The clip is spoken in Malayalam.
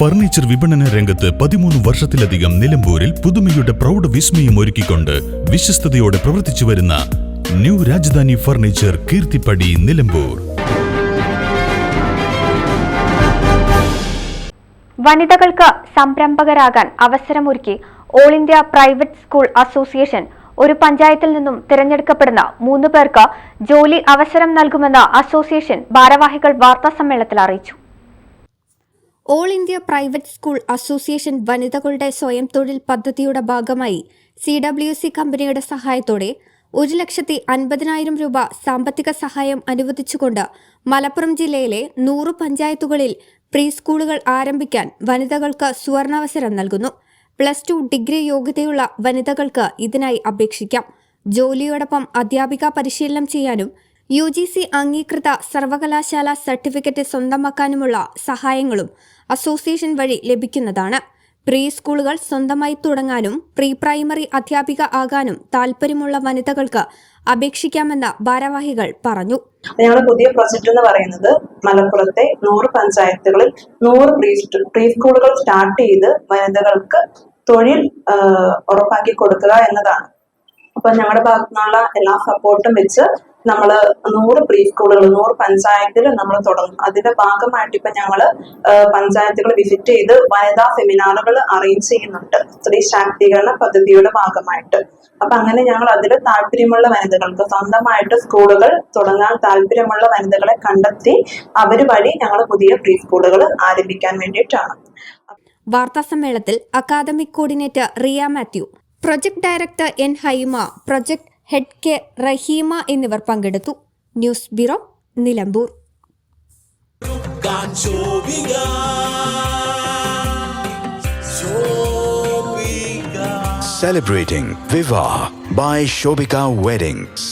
ഫർണിച്ചർ വിപണന രംഗത്ത് പതിമൂന്ന് വർഷത്തിലധികം നിലമ്പൂരിൽ പുതുമയുടെ പ്രൗഢ വിസ്മയം ഒരുക്കിക്കൊണ്ട് വിശ്വസ്തയോടെ പ്രവർത്തിച്ചു വരുന്ന ന്യൂ രാജധാനി ഫർണിച്ചർ കീർത്തിപ്പടി നിലമ്പൂർ. വനിതകൾക്ക് സംരംഭകരാകാൻ അവസരമൊരുക്കി all India private school association ഒരു പഞ്ചായത്തിൽ നിന്നും തിരഞ്ഞെടുക്കപ്പെടുന്ന മൂന്ന് പേർക്ക് ജോലി അവസരം നൽകുമെന്ന് അസോസിയേഷൻ ഭാരവാഹികൾ വാർത്താസമ്മേളനത്തിൽ അറിയിച്ചു. All India private school association വനിതകളുടെ സ്വയം തൊഴിൽ പദ്ധതിയുടെ ഭാഗമായി സി ഡബ്ല്യു സി കമ്പനിയുടെ സഹായത്തോടെ ഒരു ലക്ഷത്തി അൻപതിനായിരം രൂപ സാമ്പത്തിക സഹായം അനുവദിച്ചുകൊണ്ട് മലപ്പുറം ജില്ലയിലെ നൂറ് പഞ്ചായത്തുകളിൽ പ്രീ സ്കൂളുകൾ ആരംഭിക്കാൻ വനിതകൾക്ക് സുവർണാവസരം നൽകുന്നു. പ്ലസ് ടു ഡിഗ്രി യോഗ്യതയുള്ള വനിതകൾക്ക് ഇതിനായി അപേക്ഷിക്കാം. ജോലിയോടൊപ്പം അധ്യാപിക പരിശീലനം ചെയ്യാനും യു ജി സി അംഗീകൃത സർവകലാശാല സർട്ടിഫിക്കറ്റ് സ്വന്തമാക്കാനുമുള്ള സഹായങ്ങളും അസോസിയേഷൻ വഴി ലഭിക്കുന്നതാണ്. പ്രീ സ്കൂളുകൾ സ്വന്തമായി തുടങ്ങാനും പ്രീ പ്രൈമറി അധ്യാപിക ആകാനും താല്പര്യമുള്ള വനിതകൾക്ക് അപേക്ഷിക്കാമെന്ന് ഭാരവാഹികൾ പറഞ്ഞു. ഞങ്ങളുടെ പുതിയ പ്രൊജക്ട് എന്ന് പറയുന്നത് മലപ്പുറത്തെ നൂറ് പഞ്ചായത്തുകളിൽ നൂറ് പ്രീ പ്രീ സ്കൂളുകൾ സ്റ്റാർട്ട് ചെയ്ത് വനിതകൾക്ക് തൊഴിൽ ഉറപ്പാക്കി കൊടുക്കുക എന്നതാണ്. അപ്പൊ ഞങ്ങളുടെ ഭാഗത്തു നിന്നുള്ള എല്ലാ സപ്പോർട്ടും വെച്ച് നമ്മൾ നൂറ് പ്രീ സ്കൂളുകൾ നൂറ് പഞ്ചായത്തിൽ നമ്മൾ തുടങ്ങും. അതിന്റെ ഭാഗമായിട്ട് ഇപ്പൊ ഞങ്ങൾ ആ, പഞ്ചായത്തുകൾ വിസിറ്റ് ചെയ്ത് വനിതാ സെമിനാറുകൾ അറേഞ്ച് ചെയ്യുന്നുണ്ട്. സ്ത്രീ ശാക്തീകരണ പദ്ധതിയുടെ ഭാഗമായിട്ട്. അപ്പൊ അങ്ങനെ ഞങ്ങൾ അതിൽ താല്പര്യമുള്ള വനിതകൾക്ക് സ്വന്തമായിട്ട് സ്കൂളുകൾ തുടങ്ങാൻ താല്പര്യമുള്ള വനിതകളെ കണ്ടെത്തി അവർ വഴി ഞങ്ങൾ പുതിയ പ്രീ സ്കൂളുകൾ ആരംഭിക്കാൻ വേണ്ടിയിട്ടാണ്. വാർത്താസമ്മേളനത്തിൽ academic coordinator Riya Mathew project director N Haima project head K Raheema എന്നിവർ പങ്കെടുത്തു. News bureau Nilambur. Celebrating Vivaha by Shobhika weddings